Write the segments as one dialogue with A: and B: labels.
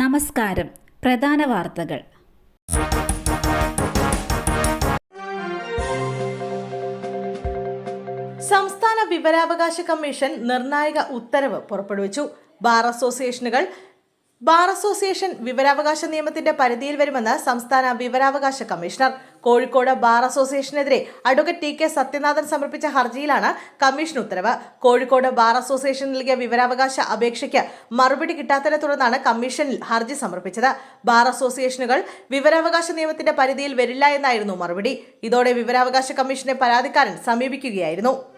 A: നമസ്കാരം. പ്രധാന വാർത്തകൾ.
B: സംസ്ഥാന വിവരാവകാശ കമ്മീഷൻ നിർണായക ഉത്തരവ് പുറപ്പെടുവിച്ചു. ബാർ അസോസിയേഷനുകൾ ബാർ അസോസിയേഷൻ വിവരാവകാശ നിയമത്തിന്റെ പരിധിയിൽ വരുമെന്ന് സംസ്ഥാന വിവരാവകാശ കമ്മീഷണർ. കോഴിക്കോട് ബാർ അസോസിയേഷനെതിരെ അഡ്വക്കേറ്റ് ടി കെ സത്യനാഥൻ സമർപ്പിച്ച ഹർജിയിലാണ് കമ്മീഷൻ ഉത്തരവ്. കോഴിക്കോട് ബാർ അസോസിയേഷൻ നൽകിയ വിവരാവകാശ അപേക്ഷയ്ക്ക് മറുപടി കിട്ടാത്തതിനെ തുടർന്നാണ് കമ്മീഷനിൽ ഹർജി സമർപ്പിച്ചത്. ബാർ അസോസിയേഷനുകൾ വിവരാവകാശ നിയമത്തിന്റെ പരിധിയിൽ വരില്ല എന്നായിരുന്നു മറുപടി. ഇതോടെ വിവരാവകാശ കമ്മീഷനെ പരാതിക്കാരൻ സമീപിക്കുകയായിരുന്നു.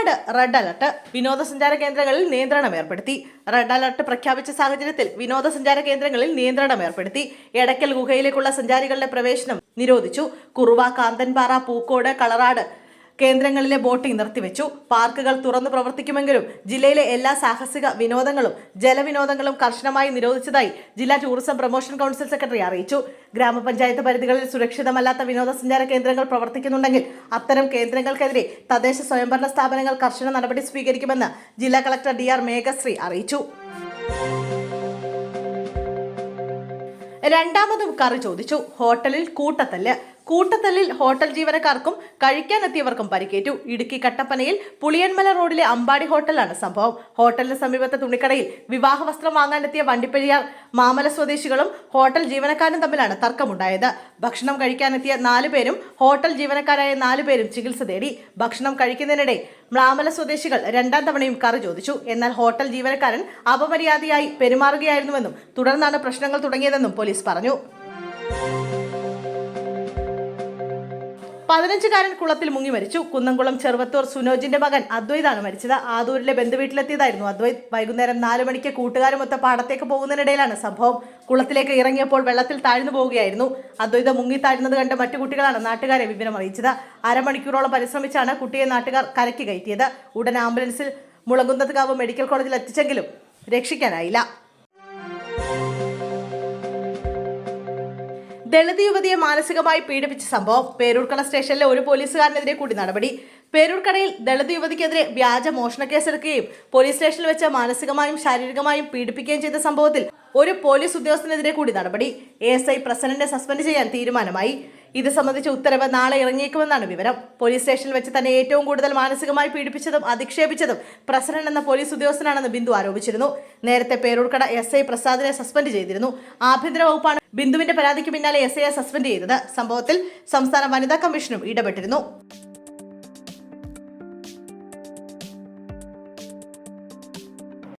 B: വയനാട് റെഡ് അലർട്ട് വിനോദസഞ്ചാര കേന്ദ്രങ്ങളിൽ നിയന്ത്രണം ഏർപ്പെടുത്തി. റെഡ് അലർട്ട് പ്രഖ്യാപിച്ച സാഹചര്യത്തിൽ വിനോദസഞ്ചാര കേന്ദ്രങ്ങളിൽ നിയന്ത്രണം ഏർപ്പെടുത്തി. എടക്കൽ ഗുഹയിലേക്കുള്ള സഞ്ചാരികളുടെ പ്രവേശനം നിരോധിച്ചു. കുറുവ കാന്തൻപാറ പൂക്കോട് കളറാട് കേന്ദ്രങ്ങളിലെ ബോട്ടിംഗ് നിർത്തിവെച്ചു. പാർക്കുകൾ തുറന്നു പ്രവർത്തിക്കുമെങ്കിലും ജില്ലയിലെ എല്ലാ സാഹസിക വിനോദങ്ങളും ജലവിനോദങ്ങളും കർശനമായി നിരോധിച്ചതായി ജില്ലാ ടൂറിസം പ്രൊമോഷൻ കൗൺസിൽ സെക്രട്ടറി അറിയിച്ചു. ഗ്രാമപഞ്ചായത്ത് പരിധികളിൽ സുരക്ഷിതമല്ലാത്ത വിനോദസഞ്ചാര കേന്ദ്രങ്ങൾ പ്രവർത്തിക്കുന്നുണ്ടെങ്കിൽ അത്തരം കേന്ദ്രങ്ങൾക്കെതിരെ തദ്ദേശ സ്വയംഭരണ സ്ഥാപനങ്ങൾ കർശന നടപടി സ്വീകരിക്കുമെന്ന് ജില്ലാ കളക്ടർ ഡി ആർ മേഘശ്രീ അറിയിച്ചു. രണ്ടാമതും കറി ചോദിച്ചു. ഹോട്ടലിൽ കൂട്ടത്തല്ല്. കൂട്ടത്തല്ലിൽ ഹോട്ടൽ ജീവനക്കാർക്കും കഴിക്കാനെത്തിയവർക്കും പരിക്കേറ്റു. ഇടുക്കി കട്ടപ്പനയിൽ പുളിയൻമല റോഡിലെ അമ്പാടി ഹോട്ടലാണ് സംഭവം. ഹോട്ടലിന് സമീപത്തെ തുണിക്കടയിൽ വിവാഹ വസ്ത്രം വാങ്ങാനെത്തിയ വണ്ടിപ്പെരിയാർ മാമല സ്വദേശികളും ഹോട്ടൽ ജീവനക്കാരും തമ്മിലാണ് തർക്കമുണ്ടായത്. ഭക്ഷണം കഴിക്കാനെത്തിയ നാലുപേരും ഹോട്ടൽ ജീവനക്കാരായ നാലുപേരും ചികിത്സ തേടി. ഭക്ഷണം കഴിക്കുന്നതിനിടെ മ്ലാമല സ്വദേശികൾ രണ്ടാം തവണയും കറി ചോദിച്ചു. എന്നാൽ ഹോട്ടൽ ജീവനക്കാരൻ അപമര്യാദയായി പെരുമാറുകയായിരുന്നുവെന്നും തുടർന്നാണ് പ്രശ്നങ്ങൾ തുടങ്ങിയതെന്നും പോലീസ് പറഞ്ഞു. പതിനഞ്ചുകാരൻ കുളത്തിൽ മുങ്ങി മരിച്ചു. കുന്നംകുളം ചെറുവത്തൂർ സുനോജിന്റെ മകൻ അദ്വൈതാണ് മരിച്ചത്. ആദൂരിലെ ബന്ധുവീട്ടിലെത്തിയതായിരുന്നു അദ്വൈത്. വൈകുന്നേരം നാലു മണിക്ക് കൂട്ടുകാരുമൊത്ത പാടത്തേക്ക് പോകുന്നതിനിടയിലാണ് സംഭവം. കുളത്തിലേക്ക് ഇറങ്ങിയപ്പോൾ വെള്ളത്തിൽ താഴ്ന്നു പോവുകയായിരുന്നു. അദ്വൈത മുങ്ങി താഴ്ന്നത് കണ്ട് മറ്റു കുട്ടികളാണ് നാട്ടുകാരെ വിവരം അറിയിച്ചത്. അരമണിക്കൂറോളം പരിശ്രമിച്ചാണ് കുട്ടിയെ നാട്ടുകാർ കരക്കി കയറ്റിയത്. ഉടൻ ആംബുലൻസിൽ മുളങ്കുന്നത്കാവ് മെഡിക്കൽ കോളേജിൽ എത്തിച്ചെങ്കിലും രക്ഷിക്കാനായില്ല. ദളിത് യുവതിയെ മാനസികമായി പീഡിപ്പിച്ച സംഭവം പേരൂർക്കട സ്റ്റേഷനിലെ ഒരു പോലീസുകാരനെതിരെ കൂടി നടപടി. പേരൂർക്കടയിൽ ദളിത് യുവതിക്കെതിരെ വ്യാജ മോഷണ കേസെടുക്കുകയും പോലീസ് സ്റ്റേഷനിൽ വെച്ച് മാനസികമായും ശാരീരികമായും പീഡിപ്പിക്കുകയും ചെയ്ത സംഭവത്തിൽ ഒരു പോലീസ് ഉദ്യോഗസ്ഥനെതിരെ കൂടി നടപടി. എ എസ് ഐ പ്രസിഡന്റിനെ സസ്പെൻഡ് ചെയ്യാൻ തീരുമാനമായി. ഇത് സംബന്ധിച്ച ഉത്തരവ് നാളെ ഇറങ്ങിയേക്കുമെന്നാണ് വിവരം. പോലീസ് സ്റ്റേഷനിൽ വെച്ച് തന്നെ ഏറ്റവും കൂടുതൽ മാനസികമായി പീഡിപ്പിച്ചതും അധിക്ഷേപിച്ചതും പ്രസിഡന്റ് എന്ന പോലീസ് ഉദ്യോഗസ്ഥനാണെന്ന് ബിന്ദു ആരോപിച്ചിരുന്നു. നേരത്തെ പേരൂർക്കട എസ് ഐ പ്രസാദിനെ സസ്പെൻഡ് ചെയ്തിരുന്നു. ആഭ്യന്തര വകുപ്പാണ് ബിന്ദുവിന്റെ പരാതിക്ക് പിന്നാലെ എസ് ഐയെ സസ്പെൻഡ് ചെയ്തത്. സംഭവത്തിൽ സംസ്ഥാന വനിതാ കമ്മീഷനും ഇടപെട്ടിരുന്നു.